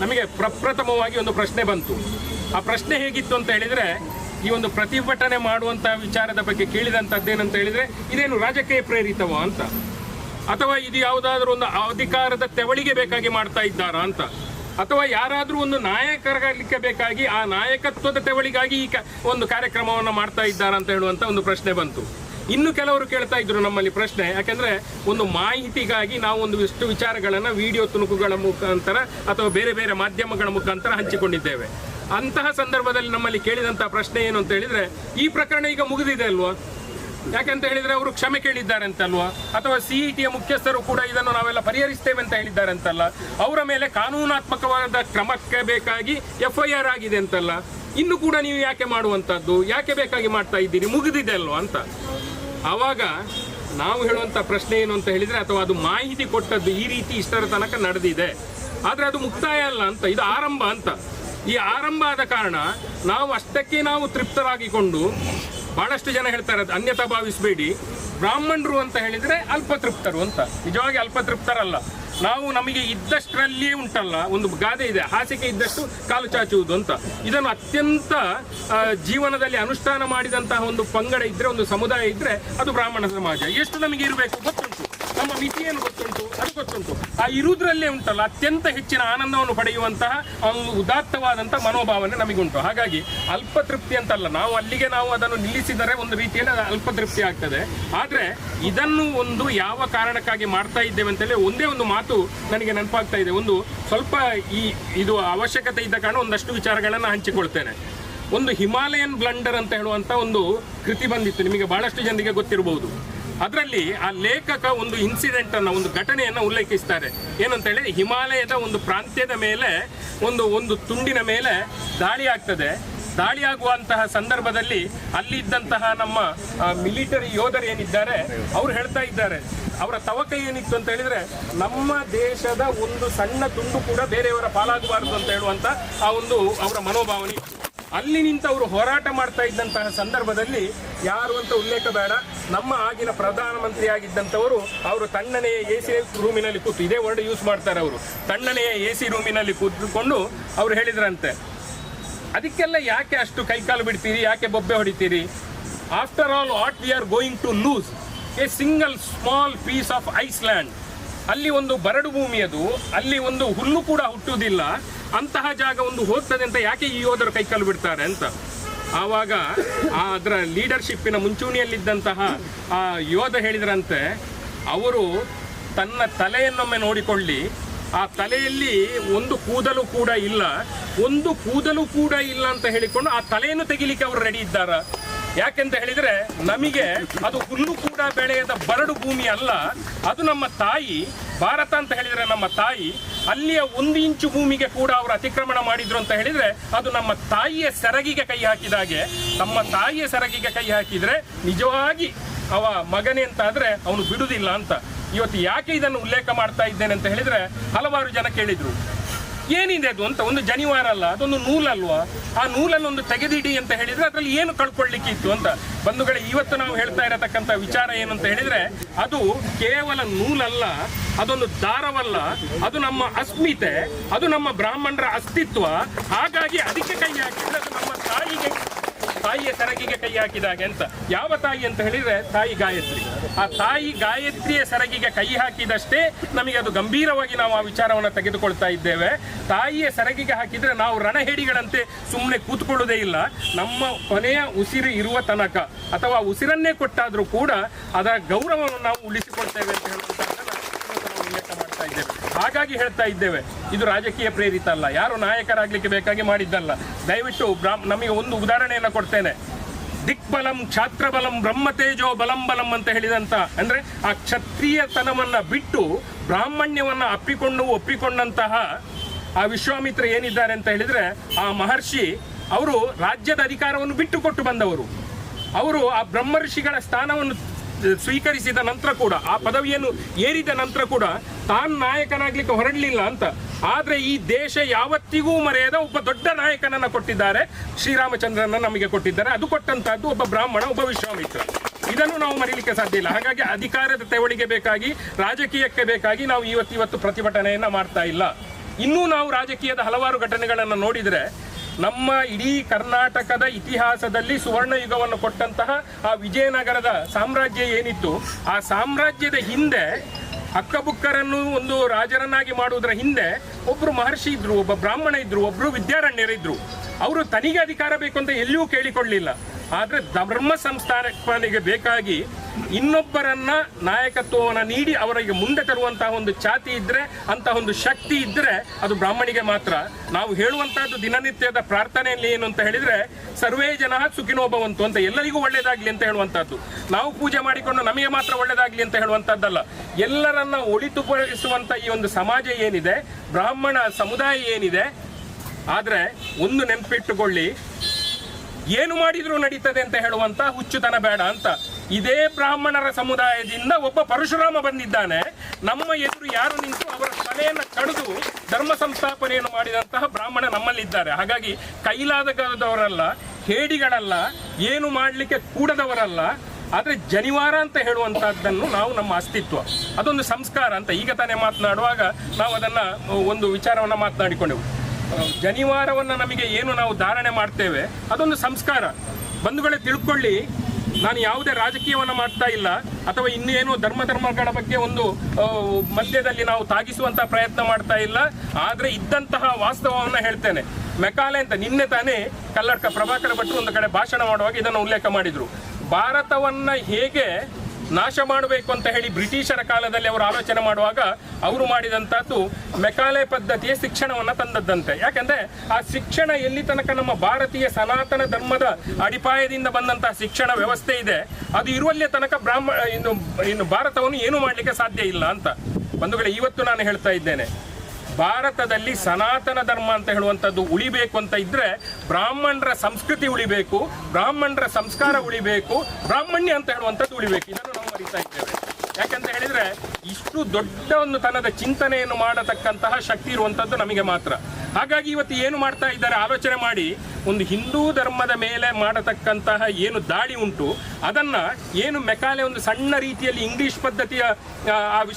ನಮಗೆ ಪ್ರಪ್ರಥಮವಾಗಿ ಒಂದು ಪ್ರಶ್ನೆ ಬಂತು. ಆ ಪ್ರಶ್ನೆ ಹೇಗಿತ್ತು ಅಂತ ಹೇಳಿದರೆ, ಈ ಒಂದು ಪ್ರತಿಭಟನೆ ಮಾಡುವಂಥ ವಿಚಾರದ ಬಗ್ಗೆ ಕೇಳಿದಂಥದ್ದೇನಂತ ಹೇಳಿದರೆ, ಇದೇನು ರಾಜಕೀಯ ಪ್ರೇರಿತವೋ ಅಂತ. ಅಥವಾ ಇದು ಯಾವುದಾದ್ರೂ ಒಂದು ಅಧಿಕಾರದ ತೆವಳಿಗೆ ಬೇಕಾಗಿ ಮಾಡ್ತಾ ಇದ್ದಾರಾ ಅಂತ. ಅಥವಾ ಯಾರಾದರೂ ಒಂದು ನಾಯಕರಾಗಲಿಕ್ಕೆ ಬೇಕಾಗಿ ಆ ನಾಯಕತ್ವದ ತೆವಳಿಗಾಗಿ ಈ ಒಂದು ಕಾರ್ಯಕ್ರಮವನ್ನು ಮಾಡ್ತಾ ಇದ್ದಾರಾ ಅಂತ ಹೇಳುವಂಥ ಒಂದು ಪ್ರಶ್ನೆ ಬಂತು. ಇನ್ನು ಕೆಲವರು ಕೇಳ್ತಾ ಇದ್ರು ನಮ್ಮಲ್ಲಿ ಪ್ರಶ್ನೆ, ಯಾಕೆಂದ್ರೆ ಒಂದು ಮಾಹಿತಿಗಾಗಿ ನಾವು ಒಂದು ಇಷ್ಟು ವಿಚಾರಗಳನ್ನು ವಿಡಿಯೋ ತುಣುಕುಗಳ ಮುಖಾಂತರ ಅಥವಾ ಬೇರೆ ಬೇರೆ ಮಾಧ್ಯಮಗಳ ಮುಖಾಂತರ ಹಂಚಿಕೊಂಡಿದ್ದೇವೆ. ಅಂತಹ ಸಂದರ್ಭದಲ್ಲಿ ನಮ್ಮಲ್ಲಿ ಕೇಳಿದಂತಹ ಪ್ರಶ್ನೆ ಏನು ಅಂತ ಹೇಳಿದ್ರೆ, ಈ ಪ್ರಕರಣ ಈಗ ಮುಗಿದಿದೆ ಅಲ್ವಾ? ಯಾಕಂತ ಹೇಳಿದ್ರೆ ಅವರು ಕ್ಷಮೆ ಕೇಳಿದ್ದಾರೆ ಅಂತಲ್ವಾ? ಅಥವಾ ಸಿಇಟಿಯ ಮುಖ್ಯಸ್ಥರು ಕೂಡ ಇದನ್ನು ನಾವೆಲ್ಲ ಪರಿಹರಿಸ್ತೇವೆ ಅಂತ ಹೇಳಿದ್ದಾರೆ ಅಂತಲ್ಲ? ಅವರ ಮೇಲೆ ಕಾನೂನಾತ್ಮಕವಾದ ಕ್ರಮಕ್ಕೆ ಬೇಕಾಗಿ ಎಫ್ ಐ ಆರ್ ಆಗಿದೆ ಅಂತಲ್ಲ? ಇನ್ನು ಕೂಡ ನೀವು ಯಾಕೆ ಮಾಡುವಂತದ್ದು ಯಾಕೆ ಬೇಕಾಗಿ ಮಾಡ್ತಾ ಇದ್ದೀರಿ? ಮುಗಿದಿದೆ ಅಲ್ವಾ ಅಂತ? ಆವಾಗ ನಾವು ಹೇಳುವಂಥ ಪ್ರಶ್ನೆ ಏನು ಅಂತ ಹೇಳಿದರೆ ಅಥವಾ ಅದು ಮಾಹಿತಿ ಕೊಟ್ಟದ್ದು ಈ ರೀತಿ ಇಷ್ಟರ ತನಕ ನಡೆದಿದೆ. ಆದರೆ ಅದು ಮುಕ್ತಾಯ ಅಲ್ಲ ಅಂತ, ಇದು ಆರಂಭ ಅಂತ. ಈ ಆರಂಭ ಆದ ಕಾರಣ ನಾವು ಅಷ್ಟಕ್ಕೆ ನಾವು ತೃಪ್ತರಾಗಿಕೊಂಡು ಬಹಳಷ್ಟು ಜನ ಹೇಳ್ತಾರೆ ಅನ್ಯತಾ ಭಾವಿಸಬೇಡಿ, ಬ್ರಾಹ್ಮಣರು ಅಂತ ಹೇಳಿದರೆ ಅಲ್ಪತೃಪ್ತರು ಅಂತ. ನಿಜವಾಗಿ ಅಲ್ಪತೃಪ್ತರಲ್ಲ. ನಾವು ನಮಗೆ ಇದ್ದಷ್ಟರಲ್ಲಿಯೇ ಉಂಟಲ್ಲ, ಒಂದು ಗಾದೆ ಇದೆ. ಹಾಸಿಗೆ ಇದ್ದಷ್ಟು ಕಾಲು ಚಾಚುವುದು ಅಂತ. ಇದನ್ನು ಅತ್ಯಂತ ಜೀವನದಲ್ಲಿ ಅನುಷ್ಠಾನ ಮಾಡಿದಂತಹ ಒಂದು ಪಂಗಡ ಇದ್ದರೆ ಒಂದು ಸಮುದಾಯ ಇದ್ದರೆ ಅದು ಬ್ರಾಹ್ಮಣ ಸಮಾಜ. ಎಷ್ಟು ನಮಗೆ ಇರಬೇಕು ಗೊತ್ತುಂಟು. ನಮ್ಮ ಮಿತಿಯನ್ನು ಗೊತ್ತುಂಟು? ಅದು ಗೊತ್ತುಂಟು. ಆ ಇರುವುದರಲ್ಲೇ ಉಂಟಲ್ಲ, ಅತ್ಯಂತ ಹೆಚ್ಚಿನ ಆನಂದವನ್ನು ಪಡೆಯುವಂತಹ ಒಂದು ಉದಾತ್ತವಾದಂತಹ ಮನೋಭಾವನೆ ನಮಗುಂಟು. ಹಾಗಾಗಿ ಅಲ್ಪತೃಪ್ತಿ ಅಂತಲ್ಲ, ನಾವು ಅಲ್ಲಿಗೆ ನಾವು ಅದನ್ನು ನಿಲ್ಲಿಸಿದರೆ ಒಂದು ರೀತಿಯಲ್ಲಿ ಅಲ್ಪ ಅಲ್ಪತೃಪ್ತಿ ಆಗ್ತದೆ. ಆದರೆ ಇದನ್ನು ಒಂದು ಯಾವ ಕಾರಣಕ್ಕಾಗಿ ಮಾಡ್ತಾ ಇದ್ದೇವೆ ಅಂತೇಳಿ ಒಂದೇ ಒಂದು ಮಾತು ನನಗೆ ನೆನಪಾಗ್ತಾ ಇದೆ. ಒಂದು ಸ್ವಲ್ಪ ಈ ಇದು ಅವಶ್ಯಕತೆ ಇದ್ದ ಕಾರಣ ಒಂದಷ್ಟು ವಿಚಾರಗಳನ್ನು ಹಂಚಿಕೊಳ್ತೇನೆ. ಒಂದು ಹಿಮಾಲಯನ್ ಬ್ಲಂಡರ್ ಅಂತ ಹೇಳುವಂತ ಒಂದು ಕೃತಿ ಬಂದಿತ್ತು. ನಿಮಗೆ ಬಹಳಷ್ಟು ಜನರಿಗೆ ಗೊತ್ತಿರಬಹುದು. ಅದರಲ್ಲಿ ಆ ಲೇಖಕ ಒಂದು ಇನ್ಸಿಡೆಂಟ್ ಅನ್ನ, ಒಂದು ಘಟನೆಯನ್ನು ಉಲ್ಲೇಖಿಸ್ತಾರೆ. ಏನಂತ ಹೇಳಿ ಹಿಮಾಲಯದ ಒಂದು ಪ್ರಾಂತ್ಯದ ಮೇಲೆ, ಒಂದು ಒಂದು ತುಂಡಿನ ಮೇಲೆ ದಾಳಿ ಆಗ್ತದೆ. ದಾಳಿ ಆಗುವಂತಹ ಸಂದರ್ಭದಲ್ಲಿ ಅಲ್ಲಿದ್ದಂತಹ ನಮ್ಮ ಮಿಲಿಟರಿ ಯೋಧರು ಏನಿದ್ದಾರೆ, ಅವ್ರು ಹೇಳ್ತಾ ಇದ್ದಾರೆ. ಅವರ ತವಕ ಏನಿತ್ತು ಅಂತ ಹೇಳಿದ್ರೆ, ನಮ್ಮ ದೇಶದ ಒಂದು ಸಣ್ಣ ತುಂಡು ಕೂಡ ಬೇರೆಯವರ ಪಾಲಾಗಬಾರದು ಅಂತ ಹೇಳುವಂತ ಆ ಒಂದು ಅವರ ಮನೋಭಾವನೆ. ಅಲ್ಲಿ ನಿಂತ ಅವರು ಹೋರಾಟ ಮಾಡ್ತಾ ಇದ್ದಂತಹ ಸಂದರ್ಭದಲ್ಲಿ ಯಾರು ಅಂತ ಉಲ್ಲೇಖ ಬೇಡ. ನಮ್ಮ ಆಗಿನ ಪ್ರಧಾನಮಂತ್ರಿ ಆಗಿದ್ದಂಥವರು ಅವರು ತಣ್ಣನೆಯ ಎ ಸಿ ರೂಮಿನಲ್ಲಿ ಕೂತು, ಇದೇ ವರ್ಡ್ ಯೂಸ್ ಮಾಡ್ತಾರೆ ಅವರು, ತಣ್ಣನೆಯ ಎ ಸಿ ರೂಮಿನಲ್ಲಿ ಕೂತುಕೊಂಡು ಅವರು ಹೇಳಿದ್ರಂತೆ. ಅದಕ್ಕೆಲ್ಲ ಯಾಕೆ ಅಷ್ಟು ಕೈಕಾಲು ಬಿಡ್ತೀರಿ, ಯಾಕೆ ಬೊಬ್ಬೆ ಹೊಡಿತೀರಿ? After all what we are going to lose a single small piece of Iceland ಅಲ್ಲಿ ಒಂದು ಬರಡು ಭೂಮಿ ಅದು ಅಲ್ಲಿ ಒಂದು ಹುಲ್ಲು ಕೂಡ ಹುಟ್ಟುವುದಿಲ್ಲ. ಅಂತಹ ಜಾಗ ಒಂದು ಹೋಗ್ತದೆ ಅಂತ ಯಾಕೆ ಈ ಯೋಧರು ಕೈಕಾಲು ಬಿಡ್ತಾರೆ ಅಂತ? ಆವಾಗ ಆ ಅದರ ಲೀಡರ್ಶಿಪ್ಪಿನ ಮುಂಚೂಣಿಯಲ್ಲಿದ್ದಂತಹ ಆ ಯೋಧ ಹೇಳಿದ್ರಂತೆ, ಅವರು ತನ್ನ ತಲೆಯನ್ನೊಮ್ಮೆ ನೋಡಿಕೊಳ್ಳಿ. ಆ ತಲೆಯಲ್ಲಿ ಒಂದು ಕೂದಲು ಕೂಡ ಇಲ್ಲ. ಒಂದು ಕೂದಲು ಕೂಡ ಇಲ್ಲ ಅಂತ ಹೇಳಿಕೊಂಡು ಆ ತಲೆಯನ್ನು ತೆಗಿಲಿಕ್ಕೆ ಅವರು ರೆಡಿ ಇದ್ದಾರ. ಯಾಕೆಂತ ಹೇಳಿದ್ರೆ, ನಮಗೆ ಅದು ಹುಲ್ಲು ಕೂಡ ಬೆಳೆಯದ ಬರಡು ಭೂಮಿ ಅಲ್ಲ. ಅದು ನಮ್ಮ ತಾಯಿ, ಭಾರತ ಅಂತ ಹೇಳಿದ್ರೆ ನಮ್ಮ ತಾಯಿ ಅಲ್ಲಿಯ ಒಂದು ಇಂಚು ಭೂಮಿಗೆ ಕೂಡ ಅವರು ಅತಿಕ್ರಮಣ ಮಾಡಿದ್ರು ಅಂತ ಹೇಳಿದ್ರೆ ಅದು ನಮ್ಮ ತಾಯಿಯ ಸೆರಗಿಗೆ ಕೈ ಹಾಕಿದಾಗೆ ನಮ್ಮ ತಾಯಿಯ ಸೆರಗಿಗೆ ಕೈ ಹಾಕಿದ್ರೆ ನಿಜವಾಗಿ ಅವ ಮಗನೇ ಅಂತ ಆದ್ರೆ ಅವನು ಬಿಡುದಿಲ್ಲ ಅಂತ. ಇವತ್ತು ಯಾಕೆ ಇದನ್ನು ಉಲ್ಲೇಖ ಮಾಡ್ತಾ ಇದ್ದೇನೆ ಅಂತ ಹೇಳಿದ್ರೆ ಹಲವಾರು ಜನ ಕೇಳಿದ್ರು. ಏನಿದೆ ಅದು ಅಂತ ಒಂದು ಜನಿವಾರ ಅಲ್ಲ, ಅದೊಂದು ನೂಲಲ್ವಾ? ಆ ನೂಲನ್ನು ಒಂದು ತೆಗೆದಿಡಿ ಅಂತ ಹೇಳಿದ್ರೆ ಅದರಲ್ಲಿ ಏನು ಕಳ್ಕೊಳ್ಳಿಕ್ಕೆ ಇತ್ತು ಅಂತ? ಬಂಧುಗಳೇ, ಇವತ್ತು ನಾವು ಹೇಳ್ತಾ ಇರತಕ್ಕಂಥ ವಿಚಾರ ಏನು ಅಂತ ಹೇಳಿದ್ರೆ, ಅದು ಕೇವಲ ನೂಲಲ್ಲ, ಅದೊಂದು ದಾರವಲ್ಲ, ಅದು ನಮ್ಮ ಅಸ್ಮಿತೆ, ಅದು ನಮ್ಮ ಬ್ರಾಹ್ಮಣರ ಅಸ್ತಿತ್ವ. ಹಾಗಾಗಿ ಅದಕ್ಕೆ ಕೈ ಹಾಕಿದ್ರೆ ಅದು ನಮ್ಮ ತಾಯಿಗೆ ತಾಯಿಯ ಸರಗಿಗೆ ಕೈ ಹಾಕಿದಾಗೆ ಅಂತ. ಯಾವ ತಾಯಿ ಅಂತ ಹೇಳಿದ್ರೆ ತಾಯಿ ಗಾಯತ್ರಿ. ಆ ತಾಯಿ ಗಾಯತ್ರಿಯ ಸರಗಿಗೆ ಕೈ ಹಾಕಿದಷ್ಟೇ ನಮಗೆ ಅದು ಗಂಭೀರವಾಗಿ ನಾವು ಆ ವಿಚಾರವನ್ನು ತೆಗೆದುಕೊಳ್ತಾ ಇದ್ದೇವೆ. ತಾಯಿಯ ಸರಗಿಗೆ ಹಾಕಿದ್ರೆ ನಾವು ರಣಹೇಡಿಗಳಂತೆ ಸುಮ್ಮನೆ ಕೂತ್ಕೊಳ್ಳೋದೇ ಇಲ್ಲ. ನಮ್ಮ ಕೊನೆಯ ಉಸಿರು ಇರುವ ತನಕ ಅಥವಾ ಉಸಿರನ್ನೇ ಕೊಟ್ಟಾದರೂ ಕೂಡ ಅದರ ಗೌರವವನ್ನು ನಾವು ಉಳಿಸಿಕೊಳ್ತೇವೆ ಅಂತ ಹಾಗಾಗಿ ಹೇಳ್ತಾ ಇದ್ದೇವೆ, ಇದು ರಾಜಕೀಯ ಪ್ರೇರಿತ ಅಲ್ಲ. ಯಾರು ನಾಯಕರಾಗ್ಲಿಕ್ಕೆ ಬೇಕಾಗಿ ಮಾಡಿದ್ದಲ್ಲ. ದಯವಿಟ್ಟು ಬ್ರಾಹ್ಮ, ನಮಗೆ ಒಂದು ಉದಾಹರಣೆಯನ್ನು ಕೊಡ್ತೇನೆ. ದಿಕ್ಬಲಂ ಕ್ಷಾತ್ರಬಲಂ ಬ್ರಹ್ಮತೇಜೋ ಬಲಂ ಬಲಂ ಅಂತ ಹೇಳಿದಂತ, ಅಂದ್ರೆ ಆ ಕ್ಷತ್ರಿಯತನವನ್ನ ಬಿಟ್ಟು ಬ್ರಾಹ್ಮಣ್ಯವನ್ನ ಅಪ್ಪಿಕೊಂಡು ಒಪ್ಪಿಕೊಂಡಂತಹ ಆ ವಿಶ್ವಾಮಿತ್ರ ಏನಿದ್ದಾರೆ ಅಂತ ಹೇಳಿದ್ರೆ, ಆ ಮಹರ್ಷಿ ಅವರು ರಾಜ್ಯದ ಅಧಿಕಾರವನ್ನು ಬಿಟ್ಟು ಕೊಟ್ಟು ಬಂದವರು. ಅವರು ಆ ಬ್ರಹ್ಮರ್ಷಿಗಳ ಸ್ಥಾನವನ್ನು ಸ್ವೀಕರಿಸಿದ ನಂತರ ಕೂಡ, ಆ ಪದವಿಯನ್ನು ಏರಿದ ನಂತರ ಕೂಡ, ತಾನು ನಾಯಕನಾಗ್ಲಿಕ್ಕೆ ಹೊರಡಲಿಲ್ಲ ಅಂತ. ಆದ್ರೆ ಈ ದೇಶ ಯಾವತ್ತಿಗೂ ಮರೆಯದ ಒಬ್ಬ ದೊಡ್ಡ ನಾಯಕನನ್ನ ಕೊಟ್ಟಿದ್ದಾರೆ. ಶ್ರೀರಾಮಚಂದ್ರನ ನಮಗೆ ಕೊಟ್ಟಿದ್ದಾರೆ. ಅದು ಕೊಟ್ಟಂತಹದ್ದು ಒಬ್ಬ ಬ್ರಾಹ್ಮಣ, ಒಬ್ಬ ವಿಶ್ವಾಮಿತ್ರ. ಇದನ್ನು ನಾವು ಮರೀಲಿಕ್ಕೆ ಸಾಧ್ಯ ಇಲ್ಲ. ಹಾಗಾಗಿ ಅಧಿಕಾರದ ತೆವಳಿಗೆ ಬೇಕಾಗಿ, ರಾಜಕೀಯಕ್ಕೆ ಬೇಕಾಗಿ ನಾವು ಇವತ್ತು ಇವತ್ತು ಪ್ರತಿಭಟನೆಯನ್ನ ಮಾಡ್ತಾ ಇಲ್ಲ. ಇನ್ನೂ ನಾವು ರಾಜಕೀಯದ ಹಲವಾರು ಘಟನೆಗಳನ್ನು ನೋಡಿದರೆ ನಮ್ಮ ಇಡೀ ಕರ್ನಾಟಕದ ಇತಿಹಾಸದಲ್ಲಿ ಸುವರ್ಣ ಯುಗವನ್ನು ಕೊಟ್ಟಂತಹ ಆ ವಿಜಯನಗರದ ಸಾಮ್ರಾಜ್ಯ ಏನಿತ್ತು, ಆ ಸಾಮ್ರಾಜ್ಯದ ಹಿಂದೆ ಅಕ್ಕಬುಕ್ಕರನ್ನು ಒಂದು ರಾಜರನ್ನಾಗಿ ಮಾಡುವುದರ ಹಿಂದೆ ಒಬ್ಬರು ಮಹರ್ಷಿ ಇದ್ರು, ಒಬ್ಬ ಬ್ರಾಹ್ಮಣ ಇದ್ರು ಒಬ್ಬರು ವಿದ್ಯಾರಣ್ಯರಿದ್ರು ಅವರು ತನಿಗೆ ಅಧಿಕಾರ ಬೇಕು ಅಂತ ಎಲ್ಲಿಯೂ ಕೇಳಿಕೊಳ್ಳಲಿಲ್ಲ ಆದರೆ ಧರ್ಮ ಸಂಸ್ಥಾನಕ್ಕೆ ಬೇಕಾಗಿ ಇನ್ನೊಬ್ಬರನ್ನ ನಾಯಕತ್ವವನ್ನು ನೀಡಿ ಅವರಿಗೆ ಮುಂದೆ ತರುವಂತಹ ಒಂದು ಛಾತಿ ಇದ್ರೆ, ಅಂತಹ ಒಂದು ಶಕ್ತಿ ಇದ್ರೆ ಅದು ಬ್ರಾಹ್ಮಣಿಗೆ ಮಾತ್ರ. ನಾವು ಹೇಳುವಂತಹದ್ದು ದಿನನಿತ್ಯದ ಪ್ರಾರ್ಥನೆಯಲ್ಲಿ ಏನು ಅಂತ ಹೇಳಿದ್ರೆ, ಸರ್ವೇ ಜನ ಸುಖಿನೋಭವಂತು ಅಂತ ಎಲ್ಲರಿಗೂ ಒಳ್ಳೇದಾಗ್ಲಿ ಅಂತ ಹೇಳುವಂತಹದ್ದು. ನಾವು ಪೂಜೆ ಮಾಡಿಕೊಂಡು ನಮಗೆ ಮಾತ್ರ ಒಳ್ಳೇದಾಗ್ಲಿ ಅಂತ ಹೇಳುವಂತಹದ್ದಲ್ಲ. ಎಲ್ಲರನ್ನ ಒಳಿತುಪಡಿಸುವಂತ ಈ ಒಂದು ಸಮಾಜ ಏನಿದೆ, ಬ್ರಾಹ್ಮಣ ಸಮುದಾಯ ಏನಿದೆ, ಆದ್ರೆ ಒಂದು ನೆನಪಿಟ್ಟುಕೊಳ್ಳಿ, ಏನು ಮಾಡಿದ್ರು ನಡೀತದೆ ಅಂತ ಹೇಳುವಂತ ಹುಚ್ಚುತನ ಬೇಡ ಅಂತ. ಇದೇ ಬ್ರಾಹ್ಮಣರ ಸಮುದಾಯದಿಂದ ಒಬ್ಬ ಪರಶುರಾಮ ಬಂದಿದ್ದಾನೆ. ನಮ್ಮ ಎದುರು ಯಾರು ನಿಂತು ಅವರ ತಲೆಯನ್ನು ಕಡಿದು ಧರ್ಮ ಸಂಸ್ಥಾಪನೆಯನ್ನು ಮಾಡಿದಂತಹ ಬ್ರಾಹ್ಮಣ ನಮ್ಮಲ್ಲಿದ್ದಾರೆ. ಹಾಗಾಗಿ ಕೈಲಾದವರಲ್ಲ ಹೇಡಿಗಳಲ್ಲ, ಏನು ಮಾಡಲಿಕ್ಕೆ ಕೂಡದವರಲ್ಲ, ಆದರೆ ಜನಿವಾರ ಅಂತ ಹೇಳುವಂತಹದ್ದನ್ನು ನಾವು ನಮ್ಮ ಅಸ್ತಿತ್ವ. ಅದೊಂದು ಸಂಸ್ಕಾರ ಅಂತ ಈಗ ತಾನೇ ಮಾತನಾಡುವಾಗ ನಾವು ಅದನ್ನ ಒಂದು ವಿಚಾರವನ್ನ ಮಾತನಾಡಿಕೊಂಡೆವು. ಜನಿವಾರವನ್ನು ನಮಗೆ ಏನು ನಾವು ಧಾರಣೆ ಮಾಡ್ತೇವೆ, ಅದೊಂದು ಸಂಸ್ಕಾರ. ಬಂಧುಗಳೇ ತಿಳ್ಕೊಳ್ಳಿ ನಾನು ಯಾವುದೇ ರಾಜಕೀಯವನ್ನು ಮಾಡ್ತಾ ಇಲ್ಲ ಅಥವಾ ಇನ್ನೇನು ಧರ್ಮ ಧರ್ಮಗಳ ಬಗ್ಗೆ ಒಂದು ಮಧ್ಯದಲ್ಲಿ ನಾವು ತಾಗಿಸುವಂತ ಪ್ರಯತ್ನ ಮಾಡ್ತಾ ಇಲ್ಲ. ಆದರೆ ಇದ್ದಂತಹ ವಾಸ್ತವವನ್ನು ಹೇಳ್ತೇನೆ. ಮೆಕಾಲೆ ಅಂತ ನಿನ್ನೆ ತಾನೇ ಕಲ್ಲಡ್ಕ ಪ್ರಭಾಕರ ಭಟ್ರು ಒಂದು ಕಡೆ ಭಾಷಣ ಮಾಡುವಾಗ ಇದನ್ನು ಉಲ್ಲೇಖ ಮಾಡಿದ್ರು. ಭಾರತವನ್ನ ಹೇಗೆ ನಾಶ ಮಾಡಬೇಕು ಅಂತ ಹೇಳಿ ಬ್ರಿಟಿಷರ ಕಾಲದಲ್ಲಿ ಅವರು ಆಲೋಚನೆ ಮಾಡುವಾಗ ಅವರು ಮಾಡಿದಂತಹದ್ದು ಮೆಕಾಲೆ ಪದ್ಧತಿಯ ಶಿಕ್ಷಣವನ್ನ ತಂದದ್ದಂತೆ. ಯಾಕಂದ್ರೆ ಆ ಶಿಕ್ಷಣ ಎಲ್ಲಿ ತನಕ ನಮ್ಮ ಭಾರತೀಯ ಸನಾತನ ಧರ್ಮದ ಅಡಿಪಾಯದಿಂದ ಬಂದಂತಹ ಶಿಕ್ಷಣ ವ್ಯವಸ್ಥೆ ಇದೆ, ಅದು ಇರುವಲ್ಲೇ ತನಕ ಬ್ರಾಹ್ಮಣ ಇನ್ನು ಇನ್ನು ಭಾರತವನ್ನು ಏನು ಮಾಡಲಿಕ್ಕೆ ಸಾಧ್ಯ ಇಲ್ಲ ಅಂತ. ಬಂಧುಗಳೇ, ಇವತ್ತು ನಾನು ಹೇಳ್ತಾ ಇದ್ದೇನೆ. ಭಾರತದಲ್ಲಿ ಸನಾತನ ಧರ್ಮ ಅಂತ ಹೇಳುವಂಥದ್ದು ಉಳಿಬೇಕು ಅಂತ ಇದ್ರೆ ಬ್ರಾಹ್ಮಣರ ಸಂಸ್ಕೃತಿ ಉಳಿಬೇಕು, ಬ್ರಾಹ್ಮಣರ ಸಂಸ್ಕಾರ ಉಳಿಬೇಕು, ಬ್ರಾಹ್ಮಣ್ಯ ಅಂತ ಹೇಳುವಂಥದ್ದು ಉಳಿಬೇಕು. ಇದನ್ನು ನಾವು ಮರಿತಾ ಇದ್ದೇವೆ. ಯಾಕಂತ ಹೇಳಿದ್ರೆ ಇಷ್ಟು ದೊಡ್ಡ ಒಂದು ತನದ ಚಿಂತನೆಯನ್ನು ಮಾಡತಕ್ಕಂತಹ ಶಕ್ತಿ ಇರುವಂಥದ್ದು ನಮಗೆ ಮಾತ್ರ. ಹಾಗಾಗಿ ಇವತ್ತು ಏನು ಮಾಡ್ತಾ ಇದ್ದಾರೆ ಆಲೋಚನೆ ಮಾಡಿ ಒಂದು ಹಿಂದೂ ಧರ್ಮದ ಮೇಲೆ ಮಾಡತಕ್ಕಂತಹ ಏನು ದಾಳಿ ಉಂಟು, ಅದನ್ನ ಏನು ಮೆಕಾಲೆ ಒಂದು ಸಣ್ಣ ರೀತಿಯಲ್ಲಿ ಇಂಗ್ಲಿಷ್ ಪದ್ಧತಿಯ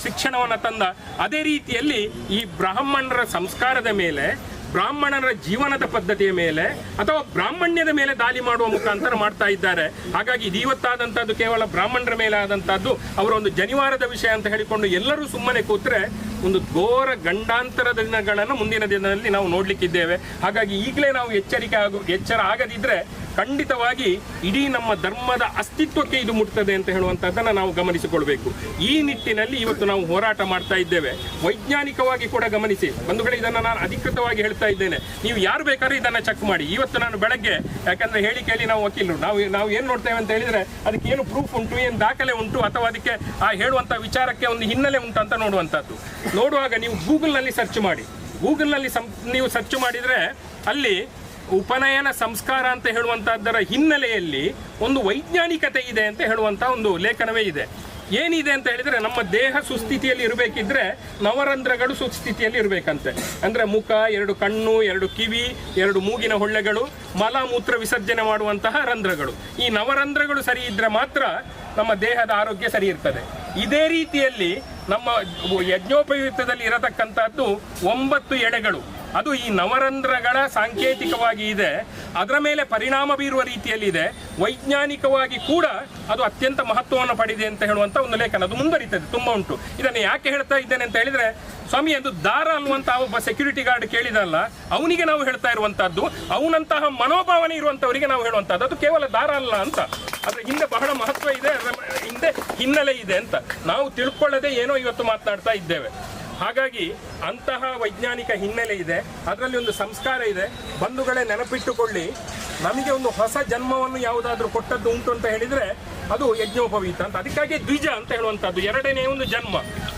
ಶಿಕ್ಷಣವನ್ನು ತಂದ, ಅದೇ ರೀತಿಯಲ್ಲಿ ಈ ಬ್ರಾಹ್ಮಣರ ಸಂಸ್ಕಾರದ ಮೇಲೆ ಬ್ರಾಹ್ಮಣರ ಜೀವನದ ಪದ್ಧತಿಯ ಮೇಲೆ ಅಥವಾ ಬ್ರಾಹ್ಮಣ್ಯದ ಮೇಲೆ ದಾಳಿ ಮಾಡುವ ಮುಖಾಂತರ ಮಾಡ್ತಾ ಇದ್ದಾರೆ. ಹಾಗಾಗಿ ಇದು ಇವತ್ತಾದಂಥದ್ದು ಕೇವಲ ಬ್ರಾಹ್ಮಣರ ಮೇಲೆ ಆದಂತಹದ್ದು ಅವರ ಒಂದು ಜನಿವಾರದ ವಿಷಯ ಅಂತ ಹೇಳಿಕೊಂಡು ಎಲ್ಲರೂ ಸುಮ್ಮನೆ ಕೂತ್ರೆ ಒಂದು ಘೋರ ಗಂಡಾಂತರ ದಿನಗಳನ್ನು ಮುಂದಿನ ದಿನದಲ್ಲಿ ನಾವು ನೋಡ್ಲಿಕ್ಕಿದ್ದೇವೆ. ಹಾಗಾಗಿ ಈಗಲೇ ನಾವು ಎಚ್ಚರಿಕೆ ಆಗು, ಎಚ್ಚರ ಆಗದಿದ್ರೆ ಖಂಡಿತವಾಗಿ ಇಡೀ ನಮ್ಮ ಧರ್ಮದ ಅಸ್ತಿತ್ವಕ್ಕೆ ಇದು ಮುಟ್ತದೆ ಅಂತ ಹೇಳುವಂಥದ್ದನ್ನು ನಾವು ಗಮನಿಸಿಕೊಳ್ಬೇಕು. ಈ ನಿಟ್ಟಿನಲ್ಲಿ ಇವತ್ತು ನಾವು ಹೋರಾಟ ಮಾಡ್ತಾ ಇದ್ದೇವೆ. ವೈಜ್ಞಾನಿಕವಾಗಿ ಕೂಡ ಗಮನಿಸಿ. ಬಂಧುಗಳೇ ಇದನ್ನು ನಾನು ಅಧಿಕೃತವಾಗಿ ಹೇಳ್ತಾ ಇದ್ದೇನೆ. ನೀವು ಯಾರು ಬೇಕಾದ್ರೂ ಇದನ್ನು ಚೆಕ್ ಮಾಡಿ. ಇವತ್ತು ನಾನು ಬೆಳಗ್ಗೆ, ಯಾಕಂದ್ರೆ ಹೇಳಿ ಕೇಳಿ ನಾವು ವಕೀಲರು, ನಾವು ನಾವು ಏನು ನೋಡ್ತೇವೆ ಅಂತ ಹೇಳಿದ್ರೆ ಅದಕ್ಕೆ ಏನು ಪ್ರೂಫ್ ಉಂಟು, ಏನು ದಾಖಲೆ ಉಂಟು, ಅಥವಾ ಅದಕ್ಕೆ ಆ ಹೇಳುವಂಥ ವಿಚಾರಕ್ಕೆ ಒಂದು ಹಿನ್ನೆಲೆ ಉಂಟು ಅಂತ ನೋಡುವಂಥದ್ದು. ನೋಡುವಾಗ ನೀವು ಗೂಗಲ್ನಲ್ಲಿ ಸರ್ಚ್ ಮಾಡಿ. ಗೂಗಲ್ನಲ್ಲಿ ಸಂ, ನೀವು ಸರ್ಚ್ ಮಾಡಿದರೆ ಅಲ್ಲಿ ಉಪನಯನ ಸಂಸ್ಕಾರ ಅಂತ ಹೇಳುವಂತಹದ್ದರ ಹಿನ್ನೆಲೆಯಲ್ಲಿ ಒಂದು ವೈಜ್ಞಾನಿಕತೆ ಇದೆ ಅಂತ ಹೇಳುವಂಥ ಒಂದು ಲೇಖನವೇ ಇದೆ. ಏನಿದೆ ಅಂತ ಹೇಳಿದ್ರೆ ನಮ್ಮ ದೇಹ ಸುಸ್ಥಿತಿಯಲ್ಲಿ ಇರಬೇಕಿದ್ರೆ ನವರಂಧ್ರಗಳು ಸುಸ್ಥಿತಿಯಲ್ಲಿ ಇರಬೇಕಂತೆ. ಅಂದ್ರೆ ಮುಖ, ಎರಡು ಕಣ್ಣು, ಎರಡು ಕಿವಿ, ಎರಡು ಮೂಗಿನ ಹೊಳ್ಳೆಗಳು ಮಲ ಮೂತ್ರ ವಿಸರ್ಜನೆ ಮಾಡುವಂತಹ ರಂಧ್ರಗಳು. ಈ ನವರಂಧ್ರಗಳು ಸರಿ ಇದ್ರೆ ಮಾತ್ರ ನಮ್ಮ ದೇಹದ ಆರೋಗ್ಯ ಸರಿ ಇರ್ತದೆ. ಇದೇ ರೀತಿಯಲ್ಲಿ ನಮ್ಮ ಯಜ್ಞೋಪಯುಕ್ತದಲ್ಲಿ ಇರತಕ್ಕಂಥದ್ದು ಒಂಬತ್ತು ಎಳೆಗಳು. ಅದು ಈ ನವರಂಧ್ರಗಳ ಸಾಂಕೇತಿಕವಾಗಿ ಇದೆ. ಅದರ ಮೇಲೆ ಪರಿಣಾಮ ಬೀರುವ ರೀತಿಯಲ್ಲಿ ಇದೆ ವೈಜ್ಞಾನಿಕವಾಗಿ ಕೂಡ ಅದು ಅತ್ಯಂತ ಮಹತ್ವವನ್ನು ಪಡೆದಿದೆ ಅಂತ ಹೇಳುವಂಥ ಒಂದು ಲೇಖನ. ಅದು ಮುಂದುವರಿತದೆ, ತುಂಬ ಉಂಟು. ಇದನ್ನು ಯಾಕೆ ಹೇಳ್ತಾ ಇದ್ದೇನೆ ಅಂತ ಹೇಳಿದ್ರೆ, ಸ್ವಾಮಿ, ಅದು ದಾರ ಅನ್ನುವಂಥ ಒಬ್ಬ ಸೆಕ್ಯೂರಿಟಿ ಗಾರ್ಡ್ ಕೇಳಿದಲ್ಲ, ಅವನಿಗೆ ನಾವು ಹೇಳ್ತಾ ಇರುವಂಥದ್ದು ಅವನಂತಹ ಮನೋಭಾವನೆ ಇರುವಂಥವರಿಗೆ ನಾವು ಹೇಳುವಂಥದ್ದು ಅದು ಕೇವಲ ದಾರ ಅಲ್ಲ ಅಂತ. ಅದರ ಹಿಂದೆ ಬಹಳ ಮಹತ್ವ ಇದೆ, ಅದರ ಹಿಂದೆ ಹಿನ್ನೆಲೆ ಇದೆ ಅಂತ. ನಾವು ತಿಳ್ಕೊಳ್ಳದೆ ಏನೋ ಇವತ್ತು ಮಾತನಾಡ್ತಾ ಇದ್ದೇವೆ. ಹಾಗಾಗಿ ಅಂತಹ ವೈಜ್ಞಾನಿಕ ಹಿನ್ನೆಲೆ ಇದೆ. ಅದರಲ್ಲಿ ಒಂದು ಸಂಸ್ಕಾರ ಇದೆ. ಬಂಧುಗಳೇ ನೆನಪಿಟ್ಟುಕೊಳ್ಳಿ. ನಮಗೆ ಒಂದು ಹೊಸ ಜನ್ಮವನ್ನು ಯಾವುದಾದ್ರೂ ಕೊಟ್ಟದ್ದು ಉಂಟು ಅಂತ ಹೇಳಿದ್ರೆ ಅದು ಯಜ್ಞೋಪವೀತ ಅಂತ. ಅದಕ್ಕಾಗಿ ದ್ವಿಜ ಅಂತ ಹೇಳುವಂಥದ್ದು. ಎರಡನೇ ಒಂದು ಜನ್ಮ.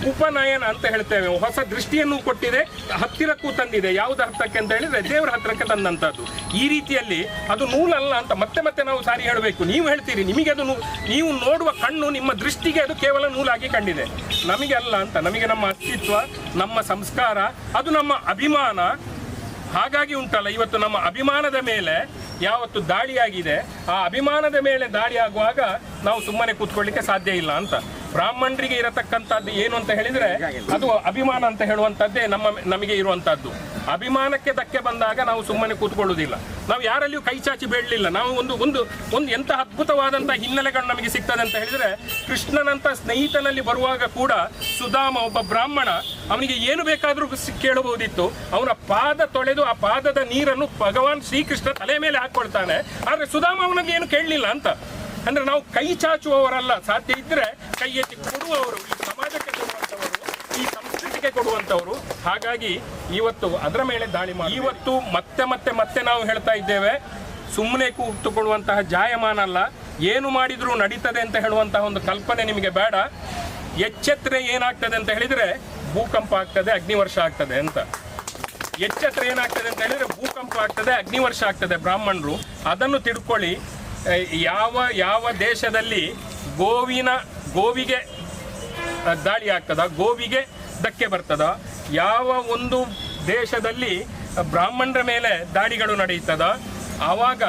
ಉಪನಯನ ಅಂತ ಹೇಳ್ತೇವೆ. ಹೊಸ ದೃಷ್ಟಿಯನ್ನು ಕೊಟ್ಟಿದೆ. ಹತ್ತಿರಕ್ಕೂ ತಂದಿದೆ. ಯಾವ್ದು ಹತ್ತಕ್ಕೆ ಅಂತ ಹೇಳಿದ್ರೆ ದೇವರ ಹತ್ತಿರಕ್ಕೆ ತಂದಂಥದ್ದು. ಈ ರೀತಿಯಲ್ಲಿ ಅದು ನೂಲಲ್ಲ ಅಂತ ಮತ್ತೆ ಮತ್ತೆ ನಾವು ಸಾರಿ ಹೇಳಬೇಕು. ನೀವು ಹೇಳ್ತೀರಿ, ನಿಮಗೆ ಅದು ನೀವು ನೋಡುವ ಕಣ್ಣು ನಿಮ್ಮ ದೃಷ್ಟಿಗೆ ಅದು ಕೇವಲ ನೂಲಾಗಿ ಕಂಡಿದೆ. ನಮಗೆ ಅಲ್ಲ ಅಂತ. ನಮಗೆ ನಮ್ಮ ಅಸ್ತಿತ್ವ, ನಮ್ಮ ಸಂಸ್ಕಾರ, ಅದು ನಮ್ಮ ಅಭಿಮಾನ. ಹಾಗಾಗಿ ಉಂಟಲ್ಲ, ಇವತ್ತು ನಮ್ಮ ಅಭಿಮಾನದ ಮೇಲೆ ಯಾವತ್ತು ದಾಳಿಯಾಗಿದೆ, ಆ ಅಭಿಮಾನದ ಮೇಲೆ ದಾಳಿ ಆಗುವಾಗ ನಾವು ಸುಮ್ಮನೆ ಕೂತ್ಕೊಳ್ಳಿಕ್ಕೆ ಸಾಧ್ಯ ಇಲ್ಲ ಅಂತ. ಬ್ರಾಹ್ಮಣರಿಗೆ ಇರತಕ್ಕಂಥದ್ದು ಏನು ಅಂತ ಹೇಳಿದ್ರೆ, ಅದು ಅಭಿಮಾನ ಅಂತ ಹೇಳುವಂಥದ್ದೇ ನಮ್ಮ, ನಮಗೆ ಇರುವಂತಹದ್ದು ಅಭಿಮಾನಕ್ಕೆ ಧಕ್ಕೆ ಬಂದಾಗ ನಾವು ಸುಮ್ಮನೆ ಕೂತ್ಕೊಳ್ಳುವುದಿಲ್ಲ. ನಾವು ಯಾರಲ್ಲಿಯೂ ಕೈ ಚಾಚಿ ಬೇಡಲಿಲ್ಲ ನಾವು ಒಂದು ಒಂದು ಒಂದು ಎಂಥ ಅದ್ಭುತವಾದಂಥ ಹಿನ್ನೆಲೆಗಳು ನಮಗೆ ಸಿಗ್ತದೆ ಅಂತ ಹೇಳಿದ್ರೆ ಕೃಷ್ಣನಂಥ ಸ್ನೇಹಿತನಲ್ಲಿ ಬರುವಾಗ ಕೂಡ ಸುಧಾಮ ಒಬ್ಬ ಬ್ರಾಹ್ಮಣ ಅವನಿಗೆ ಏನು ಬೇಕಾದರೂ ಕೇಳಬಹುದಿತ್ತು. ಅವನ ಪಾದ ತೊಳೆದು ಆ ಪಾದದ ನೀರನ್ನು ಭಗವಾನ್ ಶ್ರೀಕೃಷ್ಣ ತಲೆ ಮೇಲೆ ಹಾಕ್ಕೊಳ್ತಾನೆ. ಆದರೆ ಸುಧಾಮ ಅವನಿಗೆ ಏನು ಕೇಳಲಿಲ್ಲ ಅಂತ. ಅಂದ್ರೆ ನಾವು ಕೈ ಚಾಚುವವರಲ್ಲ. ಸಾಧ್ಯ ಇದ್ರೆ ಕೈ ಎತ್ತಿ ಕೊಡುವವರು. ಸಮಾಜಕ್ಕೆ ಸಂಸ್ಕೃತಿಗೆ ಕೊಡುವಂತವರು ಹಾಗಾಗಿ ಇವತ್ತು ಅದರ ಮೇಲೆ ದಾಳಿ ಮಾಡಿ. ಇವತ್ತು ಮತ್ತೆ ಮತ್ತೆ ಮತ್ತೆ ನಾವು ಹೇಳ್ತಾ ಇದ್ದೇವೆ ಸುಮ್ಮನೆ ಕೂತುಕೊಳ್ಳುವಂತಹ ಜಾಯಮಾನ ಅಲ್ಲ ಏನು ಮಾಡಿದ್ರೂ ನಡೀತದೆ ಅಂತ ಹೇಳುವಂತಹ ಒಂದು ಕಲ್ಪನೆ ನಿಮಗೆ ಬೇಡ. ಎಚ್ಚೆತ್ತರೆ ಏನಾಗ್ತದೆ ಅಂತ ಹೇಳಿದ್ರೆ ಭೂಕಂಪ ಆಗ್ತದೆ, ಅಗ್ನಿವರ್ಷ ಆಗ್ತದೆ ಅಂತ. ಎಚ್ಚೆತ್ತರೆ ಏನಾಗ್ತದೆ ಅಂತ ಹೇಳಿದ್ರೆ ಭೂಕಂಪ ಆಗ್ತದೆ, ಅಗ್ನಿವರ್ಷ ಆಗ್ತದೆ ಬ್ರಾಹ್ಮಣರು. ಅದನ್ನು ತಿಳ್ಕೊಳ್ಳಿ ಯಾವ ಯಾವ ದೇಶದಲ್ಲಿ ಗೋವಿನ, ಗೋವಿಗೆ ದಾಳಿ ಆಗ್ತದ, ಗೋವಿಗೆ ಧಕ್ಕೆ ಬರ್ತದ. ಯಾವ ಒಂದು ದೇಶದಲ್ಲಿ ಬ್ರಾಹ್ಮಣರ ಮೇಲೆ ದಾಳಿಗಳು ನಡೆಯುತ್ತದ, ಆವಾಗ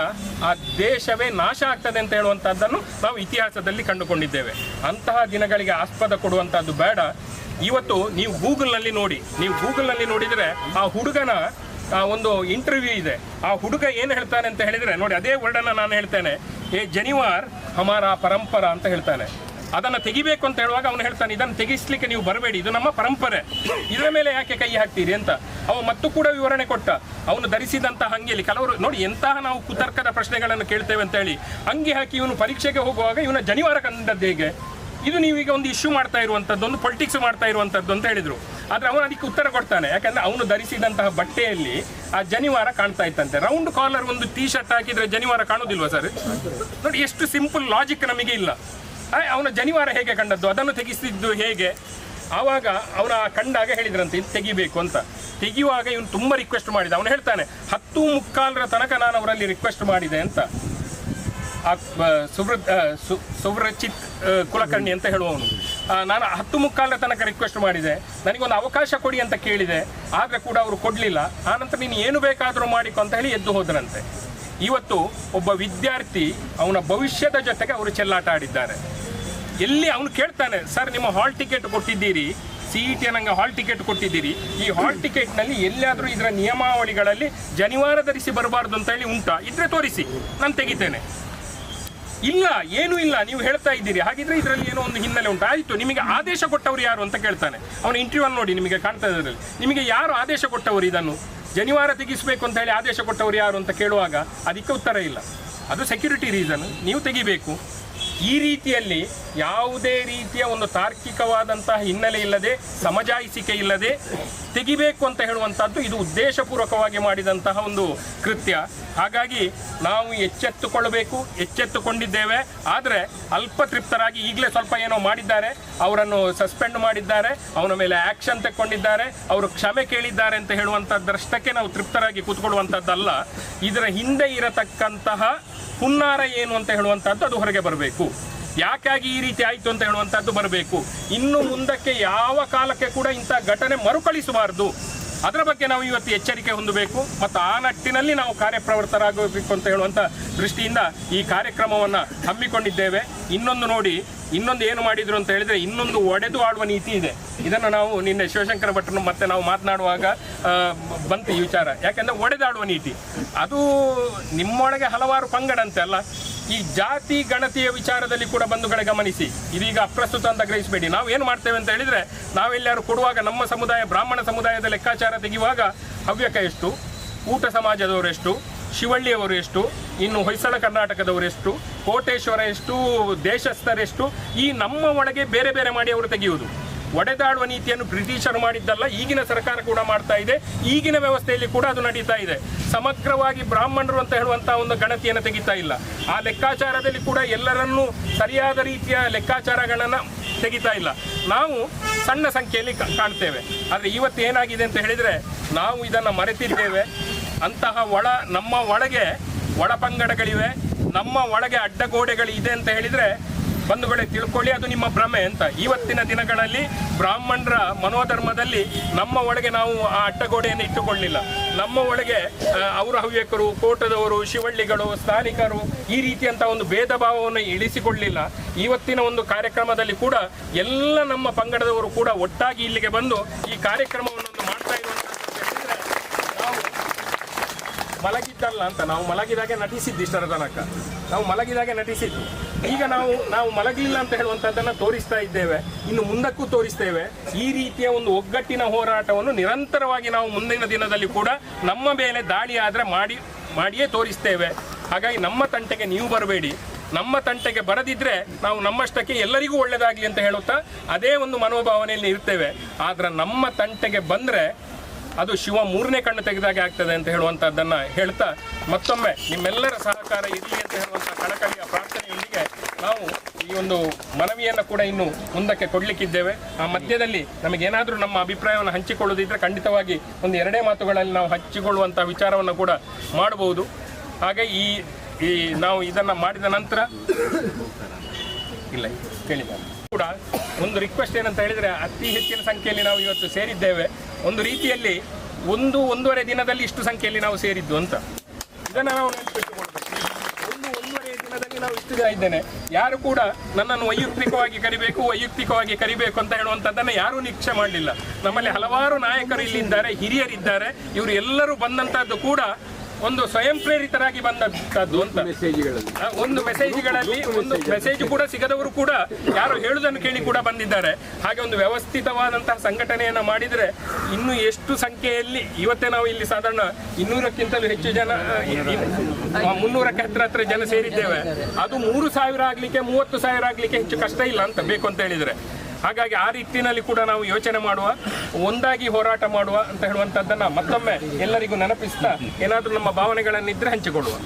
ಆ ದೇಶವೇ ನಾಶ ಆಗ್ತದೆ ಅಂತ ಹೇಳುವಂಥದ್ದನ್ನು ನಾವು ಇತಿಹಾಸದಲ್ಲಿ ಕಂಡುಕೊಂಡಿದ್ದೇವೆ. ಅಂತಹ ದಿನಗಳಿಗೆ ಆಸ್ಪದ ಕೊಡುವಂಥದ್ದು ಬೇಡ. ಇವತ್ತು ನೀವು ಗೂಗಲ್ನಲ್ಲಿ ನೋಡಿ, ನೀವು ಗೂಗಲ್ನಲ್ಲಿ ನೋಡಿದರೆ ಆ ಹುಡುಗನ ಒಂದು ಇಂಟರ್ವ್ಯೂ ಇದೆ. ಆ ಹುಡುಗ ಏನು ಹೇಳ್ತಾನೆ ಅಂತ ಹೇಳಿದರೆ, ನೋಡಿ, ಅದೇ ವರ್ಡನ್ನು ನಾನು ಹೇಳ್ತೇನೆ. ಏ, ಜನಿವಾರ್ ಹಮಾರ ಪರಂಪರ ಅಂತ ಹೇಳ್ತಾನೆ. ಅದನ್ನು ತೆಗಿಬೇಕು ಅಂತ ಹೇಳುವಾಗ ಅವನು ಹೇಳ್ತಾನೆ, ಇದನ್ನು ತೆಗಿಸ್ಲಿಕ್ಕೆ ನೀವು ಬರಬೇಡಿ, ಇದು ನಮ್ಮ ಪರಂಪರೆ. ಇದರ ಮೇಲೆ ಯಾಕೆ ಕೈ ಹಾಕ್ತೀರಿ? ಅಂತ. ಅವ ಮತ್ತು ಕೂಡ ವಿವರಣೆ ಕೊಟ್ಟ. ಅವನು ಧರಿಸಿದಂತಹ ಅಂಗಿಯಲ್ಲಿ ಕೆಲವರು, ನೋಡಿ, ಎಂತಹ ನಾವು ಕುತರ್ಕದ ಪ್ರಶ್ನೆಗಳನ್ನು ಕೇಳ್ತೇವೆ ಅಂತ ಹೇಳಿ ಅಂಗಿ ಹಾಕಿ ಇವನು ಪರೀಕ್ಷೆಗೆ ಹೋಗುವಾಗ ಇವನ ಜನಿವಾರ ಕಂಡದ್ದು ಹೇಗೆ? ಇದು ನೀವೀಗ ಒಂದು ಇಶ್ಯೂ ಮಾಡ್ತಾ ಇರುವಂಥದ್ದು ಒಂದು ಪೊಲಿಟಿಕ್ಸ್ ಮಾಡ್ತಾ ಇರುವಂಥದ್ದು ಅಂತ ಹೇಳಿದ್ರು. ಆದ್ರೆ ಅವನು ಅದಕ್ಕೆ ಉತ್ತರ ಕೊಡ್ತಾನೆ. ಯಾಕಂದ್ರೆ ಅವನು ಧರಿಸಿದಂತಹ ಬಟ್ಟೆಯಲ್ಲಿ ಆ ಜನಿವಾರ ಕಾಣ್ತಾ ಇತ್ತಂತೆ. ರೌಂಡ್ ಕಾಲರ್ ಒಂದು ಟೀ ಶರ್ಟ್ ಹಾಕಿದ್ರೆ ಜನಿವಾರ ಕಾಣುದಿಲ್ವಾ ಸರ್? ನೋಡಿ, ಎಷ್ಟು ಸಿಂಪಲ್ ಲಾಜಿಕ್ ನಮಗೆ ಇಲ್ಲ. ಅವನ ಜನಿವಾರ ಹೇಗೆ ಕಂಡದ್ದು? ಅದನ್ನು ತೆಗೆಸಿದ್ದು ಹೇಗೆ? ಆವಾಗ ಅವನ ಕಂಡಾಗ ಹೇಳಿದ್ರಂತೆ, ಇದು ತೆಗಿಬೇಕು ಅಂತ. ತೆಗೆಯುವಾಗ ಇವನು ತುಂಬ ರಿಕ್ವೆಸ್ಟ್ ಮಾಡಿದ. ಅವನು ಹೇಳ್ತಾನೆ, ಹತ್ತು ಮುಕ್ಕಾಲರ ತನಕ ನಾನು ಅವರಲ್ಲಿ ರಿಕ್ವೆಸ್ಟ್ ಮಾಡಿದೆ ಅಂತ. ಆ ಬ- ಸುವೃತ್ ಸು- ಸುವ್ರಚಿತ್ ಕುಲಕರ್ಣಿ ಅಂತ ಹೇಳುವವನು. ನಾನು ಹತ್ತು ಮುಕ್ಕಾಲರ ತನಕ ರಿಕ್ವೆಸ್ಟ್ ಮಾಡಿದೆ. ನನಗೊಂದು ಅವಕಾಶ ಕೊಡಿ ಅಂತ ಕೇಳಿದೆ. ಆದರೆ ಕೂಡ ಅವರು ಕೊಡಲಿಲ್ಲ. ಆನಂತರ ನೀನು ಏನು ಬೇಕಾದರೂ ಮಾಡಿಕೊ ಅಂತ ಹೇಳಿ ಎದ್ದು ಹೋದರಂತೆ ಇವತ್ತು ಒಬ್ಬ ವಿದ್ಯಾರ್ಥಿ ಅವನ ಭವಿಷ್ಯದ ಜೊತೆಗೆ ಅವರು ಚೆಲ್ಲಾಟ ಆಡಿದ್ದಾರೆ. ಎಲ್ಲಿ ಅವನು ಕೇಳ್ತಾನೆ, ಸರ್, ನಿಮ್ಮ ಹಾಲ್ ಟಿಕೆಟ್ ಕೊಟ್ಟಿದ್ದೀರಿ ಸಿ ಇ ಟಿ ನಂಗೆ ಹಾಲ್ ಟಿಕೆಟ್ ಕೊಟ್ಟಿದ್ದೀರಿ. ಈ ಹಾಲ್ ಟಿಕೆಟ್ನಲ್ಲಿ ಎಲ್ಲಿಯಾದರೂ ಇದರ ನಿಯಮಾವಳಿಗಳಲ್ಲಿ ಜನಿವಾರ ಧರಿಸಿ ಬರಬಾರ್ದು ಅಂತ ಹೇಳಿ ಉಂಟಾ? ಇದ್ರೆ ತೋರಿಸಿ, ನಾನು ತೆಗಿತೇನೆ. ಇಲ್ಲ, ಏನೂ ಇಲ್ಲ, ನೀವು ಹೇಳ್ತಾ ಇದ್ದೀರಿ. ಹಾಗಿದ್ರೆ ಇದರಲ್ಲಿ ಏನೋ ಒಂದು ಹಿನ್ನೆಲೆ ಉಂಟು. ಆಯಿತು, ನಿಮಗೆ ಆದೇಶ ಕೊಟ್ಟವರು ಯಾರು ಅಂತ ಕೇಳ್ತಾನೆ. ಅವನ ಇಂಟರ್ವ್ಯೂ ನೋಡಿ, ನಿಮಗೆ ಕಾಣ್ತಾ ಇದ್ರಲ್ಲಿ ನಿಮಗೆ ಯಾರು ಆದೇಶ ಕೊಟ್ಟವರು ಇದನ್ನು? ಜನಿವಾರ ತೆಗಿಸಬೇಕು ಅಂತ ಹೇಳಿ ಆದೇಶ ಕೊಟ್ಟವರು ಯಾರು ಅಂತ ಕೇಳುವಾಗ ಅದಕ್ಕೆ ಉತ್ತರ ಇಲ್ಲ. ಅದು ಸೆಕ್ಯೂರಿಟಿ ರೀಸನ್ ನೀವು ತೆಗಿಬೇಕು. ಈ ರೀತಿಯಲ್ಲಿ ಯಾವುದೇ ರೀತಿಯ ಒಂದು ತಾರ್ಕಿಕವಾದಂತಹ ಹಿನ್ನೆಲೆ ಇಲ್ಲದೆ, ಸಮಜಾಯಿಸಿಕೆ ಇಲ್ಲದೆ ತೆಗಿಬೇಕು ಅಂತ ಹೇಳುವಂಥದ್ದು ಇದು ಉದ್ದೇಶಪೂರ್ವಕವಾಗಿ ಮಾಡಿದಂತಹ ಒಂದು ಕೃತ್ಯ. ಹಾಗಾಗಿ ನಾವು ಎಚ್ಚೆತ್ತುಕೊಳ್ಳಬೇಕು, ಎಚ್ಚೆತ್ತುಕೊಂಡಿದ್ದೇವೆ. ಆದರೆ ಅಲ್ಪ ತೃಪ್ತರಾಗಿ ಈಗಲೇ ಸ್ವಲ್ಪ ಏನೋ ಮಾಡಿದ್ದಾರೆ, ಅವರನ್ನು ಸಸ್ಪೆಂಡ್ ಮಾಡಿದ್ದಾರೆ, ಅವನ ಮೇಲೆ ಆ್ಯಕ್ಷನ್ ತೆಕ್ಕೊಂಡಿದ್ದಾರೆ, ಅವರು ಕ್ಷಮೆ ಕೇಳಿದ್ದಾರೆ ಅಂತ ಹೇಳುವಂಥದ್ದಷ್ಟಕ್ಕೆ ನಾವು ತೃಪ್ತರಾಗಿ ಕೂತ್ಕೊಳ್ಳುವಂಥದ್ದಲ್ಲ ಇದರ ಹಿಂದೆ ಇರತಕ್ಕಂತಹ ಹುನ್ನಾರ ಏನು ಅಂತ ಹೇಳುವಂಥದ್ದು ಅದು ಹೊರಗೆ ಬರಬೇಕು. ಯಾಕಾಗಿ ಈ ರೀತಿ ಆಯಿತು ಅಂತ ಹೇಳುವಂಥದ್ದು ಬರಬೇಕು. ಇನ್ನು ಮುಂದಕ್ಕೆ ಯಾವ ಕಾಲಕ್ಕೆ ಕೂಡ ಇಂಥ ಘಟನೆ ಮರುಕಳಿಸಬಾರದು. ಅದರ ಬಗ್ಗೆ ನಾವು ಇವತ್ತು ಎಚ್ಚರಿಕೆ ಹೊಂದಬೇಕು. ಮತ್ತು ಆ ನಿಟ್ಟಿನಲ್ಲಿ ನಾವು ಕಾರ್ಯಪ್ರವೃತ್ತರಾಗಬೇಕು ಅಂತ ಹೇಳುವಂಥ ದೃಷ್ಟಿಯಿಂದ ಈ ಕಾರ್ಯಕ್ರಮವನ್ನು ಹಮ್ಮಿಕೊಂಡಿದ್ದೇವೆ. ಇನ್ನೊಂದು ನೋಡಿ, ಇನ್ನೊಂದು ಏನು ಮಾಡಿದ್ರು ಅಂತ ಹೇಳಿದ್ರೆ ಇನ್ನೊಂದು ಒಡೆದು ಆಡುವ ನೀತಿ ಇದೆ. ಇದನ್ನು ನಾವು ನಿನ್ನೆ ಶಿವಶಂಕರ ಭಟ್ರನ್ನು ಮತ್ತೆ ನಾವು ಮಾತನಾಡುವಾಗ ಬಂತು ಈ ವಿಚಾರ. ಯಾಕೆಂದರೆ ಒಡೆದಾಡುವ ನೀತಿ. ಅದು ನಿಮ್ಮೊಳಗೆ ಹಲವಾರು ಪಂಗಡಂತೆ ಅಲ್ಲ. ಈ ಜಾತಿ ಗಣತಿಯ ವಿಚಾರದಲ್ಲಿ ಕೂಡ ಬಂಧುಗಳ ಗಮನಿಸಿ. ಇದೀಗ ಅಪ್ರಸ್ತುತ ಅಂತ ಗ್ರಹಿಸಬೇಡಿ. ನಾವು ಏನು ಮಾಡ್ತೇವೆ ಅಂತ ಹೇಳಿದ್ರೆ ನಾವೆಲ್ಲರೂ ಕೊಡುವಾಗ ನಮ್ಮ ಸಮುದಾಯ, ಬ್ರಾಹ್ಮಣ ಸಮುದಾಯದ ಲೆಕ್ಕಾಚಾರ ತೆಗೆಯುವಾಗ ಹವ್ಯಕ ಎಷ್ಟು? ಊಟ ಸಮಾಜದವರು ಎಷ್ಟು? ಶಿವಳ್ಳಿಯವರು ಎಷ್ಟು? ಇನ್ನು ಹೊಯ್ಸಳ ಕರ್ನಾಟಕದವರು ಎಷ್ಟು? ಕೋಟೇಶ್ವರ ಎಷ್ಟು? ದೇಶಸ್ಥರೆಷ್ಟು? ಈ ನಮ್ಮ ಒಳಗೆ ಬೇರೆ ಬೇರೆ ಮಾಡಿ ಅವರು ತೆಗೆಯುವುದು. ಒಡೆದಾಡುವ ನೀತಿಯನ್ನು ಬ್ರಿಟಿಷರು ಮಾಡಿದ್ದಲ್ಲ, ಈಗಿನ ಸರ್ಕಾರ ಕೂಡ ಮಾಡ್ತಾ ಇದೆ. ಈಗಿನ ವ್ಯವಸ್ಥೆಯಲ್ಲಿ ಕೂಡ ಅದು ನಡೀತಾ ಇದೆ. ಸಮಗ್ರವಾಗಿ ಬ್ರಾಹ್ಮಣರು ಅಂತ ಹೇಳುವಂತಹ ಒಂದು ಗಣತಿಯನ್ನು ತೆಗಿತಾ ಇಲ್ಲ. ಆ ಲೆಕ್ಕಾಚಾರದಲ್ಲಿ ಕೂಡ ಎಲ್ಲರನ್ನೂ ಸರಿಯಾದ ರೀತಿಯ ಲೆಕ್ಕಾಚಾರಗಳನ್ನು ತೆಗಿತಾ ಇಲ್ಲ. ನಾವು ಸಣ್ಣ ಸಂಖ್ಯೆಯಲ್ಲಿ ಕಾಣ್ತೇವೆ. ಆದರೆ ಇವತ್ತು ಏನಾಗಿದೆ ಅಂತ ಹೇಳಿದರೆ, ನಾವು ಇದನ್ನು ಮರೆತಿದ್ದೇವೆ. ಅಂತಹ ಒಳ, ನಮ್ಮ ಒಳಗೆ ಒಳಪಂಗಡಗಳಿವೆ. ನಮ್ಮ ಒಳಗೆ ಅಡ್ಡಗೋಡೆಗಳು ಇದೆ ಅಂತ ಹೇಳಿದರೆ ಬಂಧುಗಳೇ ತಿಳ್ಕೊಳ್ಳಿ, ಅದು ನಿಮ್ಮ ಭ್ರಮೆ ಅಂತ. ಇವತ್ತಿನ ದಿನಗಳಲ್ಲಿ ಬ್ರಾಹ್ಮಣರ ಮನೋಧರ್ಮದಲ್ಲಿ ನಮ್ಮ ಒಳಗೆ ನಾವು ಆ ಅಡ್ಡಗೋಡೆಯನ್ನು ಇಟ್ಟುಕೊಳ್ಳಿಲ್ಲ. ನಮ್ಮ ಒಳಗೆ ಅವರ ಹವ್ಯಕರು, ಕೋಟದವರು, ಶಿವಳ್ಳಿಗಳು, ಸ್ಥಾನಿಕರು ಈ ರೀತಿಯಂತ ಒಂದು ಭೇದ ಭಾವವನ್ನು ಇಳಿಸಿಕೊಳ್ಳಿಲ್ಲ. ಇವತ್ತಿನ ಒಂದು ಕಾರ್ಯಕ್ರಮದಲ್ಲಿ ಕೂಡ ಎಲ್ಲ ನಮ್ಮ ಪಂಗಡದವರು ಕೂಡ ಒಟ್ಟಾಗಿ ಇಲ್ಲಿಗೆ ಬಂದು ಈ ಕಾರ್ಯಕ್ರಮವನ್ನು ಮಾಡ್ತಾ ನಾವು ಮಲಗಿದ್ದಲ್ಲ ಅಂತ. ನಾವು ಮಲಗಿದಾಗೆ ನಟಿಸಿದ್ದು ಇಷ್ಟರ ತನಕ. ನಾವು ಮಲಗಿದಾಗೆ ನಟಿಸಿದ್ದು. ಈಗ ನಾವು ನಾವು ಮಲಗಲಿಲ್ಲ ಅಂತ ಹೇಳುವಂಥದ್ದನ್ನು ತೋರಿಸ್ತಾ ಇದ್ದೇವೆ. ಇನ್ನು ಮುಂದಕ್ಕೂ ತೋರಿಸ್ತೇವೆ. ಈ ರೀತಿಯ ಒಂದು ಒಗ್ಗಟ್ಟಿನ ಹೋರಾಟವನ್ನು ನಿರಂತರವಾಗಿ ನಾವು ಮುಂದಿನ ದಿನದಲ್ಲಿ ಕೂಡ ನಮ್ಮ ಮೇಲೆ ದಾಳಿ ಆದ್ರೆ ಮಾಡಿ, ಮಾಡಿಯೇ ತೋರಿಸ್ತೇವೆ. ಹಾಗಾಗಿ ನಮ್ಮ ತಂಟೆಗೆ ನೀವು ಬರಬೇಡಿ. ನಮ್ಮ ತಂಟೆಗೆ ಬರದಿದ್ರೆ ನಾವು ನಮ್ಮಷ್ಟಕ್ಕೆ ಎಲ್ಲರಿಗೂ ಒಳ್ಳೆಯದಾಗಲಿ ಅಂತ ಹೇಳುತ್ತಾ ಅದೇ ಒಂದು ಮನೋಭಾವನೆಯಲ್ಲಿ ಇರ್ತೇವೆ. ಆದ್ರೆ ನಮ್ಮ ತಂಟೆಗೆ ಬಂದರೆ ಅದು ಶಿವ ಮೂರನೇ ಕಣ್ಣು ತೆಗೆದಾಗೆ ಆಗ್ತದೆ ಅಂತ ಹೇಳುವಂಥದ್ದನ್ನು ಹೇಳ್ತಾ ಮತ್ತೊಮ್ಮೆ ನಿಮ್ಮೆಲ್ಲರ ಸಹಕಾರ ಇರಲಿ ಅಂತ ಹೇಳುವಂಥ ಕಳಕಳಿಯ ಪ್ರಾರ್ಥನೆಯೊಂದಿಗೆ ನಾವು ಈ ಒಂದು ಮನವಿಯನ್ನು ಕೂಡ ಇನ್ನು ಮುಂದಕ್ಕೆ ಕೊಡಲಿಕ್ಕಿದ್ದೇವೆ. ಆ ಮಧ್ಯದಲ್ಲಿ ನಮಗೇನಾದರೂ ನಮ್ಮ ಅಭಿಪ್ರಾಯವನ್ನು ಹಂಚಿಕೊಳ್ಳೋದಿದ್ರೆ ಖಂಡಿತವಾಗಿ ಒಂದು ಎರಡೇ ಮಾತುಗಳಲ್ಲಿ ನಾವು ಹಂಚಿಕೊಳ್ಳುವಂಥ ವಿಚಾರವನ್ನು ಕೂಡ ಮಾಡಬಹುದು. ಹಾಗೆ ಈ ಈ ನಾವು ಇದನ್ನು ಮಾಡಿದ ನಂತರ ಇಲ್ಲ ಕೇಳಿದ್ದಾರೆ ಕೂಡ ಒಂದು ರಿಕ್ವೆಸ್ಟ್ ಏನಂತ ಹೇಳಿದರೆ ಅತಿ ಹೆಚ್ಚಿನ ಸಂಖ್ಯೆಯಲ್ಲಿ ನಾವು ಇವತ್ತು ಸೇರಿದ್ದೇವೆ. ಒಂದು ರೀತಿಯಲ್ಲಿ ಒಂದು, ಒಂದೂವರೆ ದಿನದಲ್ಲಿ ಇಷ್ಟು ಸಂಖ್ಯೆಯಲ್ಲಿ ನಾವು ಸೇರಿದ್ದು ಅಂತ. ಇದನ್ನು ನಾವು ನೆನಪಿಟ್ಟುಕೊಳ್ಬೇಕು ಒಂದು ಒಂದೂವರೆ ದಿನದಲ್ಲಿ ನಾವು ಇಷ್ಟು ಜನ ಇದ್ದೇನೆ. ಯಾರು ಕೂಡ ನನ್ನನ್ನು ವೈಯಕ್ತಿಕವಾಗಿ ಕರಿಬೇಕು ವೈಯಕ್ತಿಕವಾಗಿ ಕರಿಬೇಕು ಅಂತ ಹೇಳುವಂಥದ್ದನ್ನು ಯಾರೂ ನಿರೀಕ್ಷೆ ಮಾಡಲಿಲ್ಲ. ನಮ್ಮಲ್ಲಿ ಹಲವಾರು ನಾಯಕರು ಇಲ್ಲಿದ್ದಾರೆ, ಹಿರಿಯರಿದ್ದಾರೆ. ಇವರು ಎಲ್ಲರೂ ಬಂದಂತಹದ್ದು ಕೂಡ ಒಂದು ಸ್ವಯಂ ಪ್ರೇರಿತರಾಗಿ ಬಂದಂತದ್ದು ಅಂತ. ಒಂದು ಮೆಸೇಜ್ಗಳಲ್ಲಿ ಒಂದು ಮೆಸೇಜ್ ಕೂಡ ಸಿಗದವರು ಕೂಡ ಯಾರು ಹೇಳುದನ್ನು ಕೇಳಿ ಕೂಡ ಬಂದಿದ್ದಾರೆ. ಹಾಗೆ ಒಂದು ವ್ಯವಸ್ಥಿತವಾದಂತಹ ಸಂಘಟನೆಯನ್ನ ಮಾಡಿದ್ರೆ ಇನ್ನು ಎಷ್ಟು ಸಂಖ್ಯೆಯಲ್ಲಿ ಇವತ್ತೇ ನಾವು ಇಲ್ಲಿ ಸಾಧಾರಣ ಇನ್ನೂರಕ್ಕಿಂತಲೂ ಹೆಚ್ಚು ಜನ ಮುನ್ನೂರಕ್ಕೆ ಹತ್ರ ಹತ್ರ ಜನ ಸೇರಿದ್ದೇವೆ. ಅದು ಮೂರು ಸಾವಿರ ಆಗ್ಲಿಕ್ಕೆ ಮೂವತ್ತು ಸಾವಿರ ಆಗ್ಲಿಕ್ಕೆ ಹೆಚ್ಚು ಕಷ್ಟ ಇಲ್ಲ ಅಂತ ಬೇಕು ಅಂತ ಹೇಳಿದ್ರೆ. ಹಾಗಾಗಿ ಆ ರೀತಿಯಲ್ಲಿ ಕೂಡ ನಾವು ಯೋಚನೆ ಮಾಡುವ, ಒಂದಾಗಿ ಹೋರಾಟ ಮಾಡುವ ಅಂತ ಹೇಳುವಂತದ್ದನ್ನ ಮತ್ತೊಮ್ಮೆ ಎಲ್ಲರಿಗೂ ನೆನಪಿಸ್ತಾ ಏನಾದರೂ ನಮ್ಮ ಭಾವನೆಗಳನ್ನಿದ್ರೆ ಹಂಚಿಕೊಳ್ಳುವ.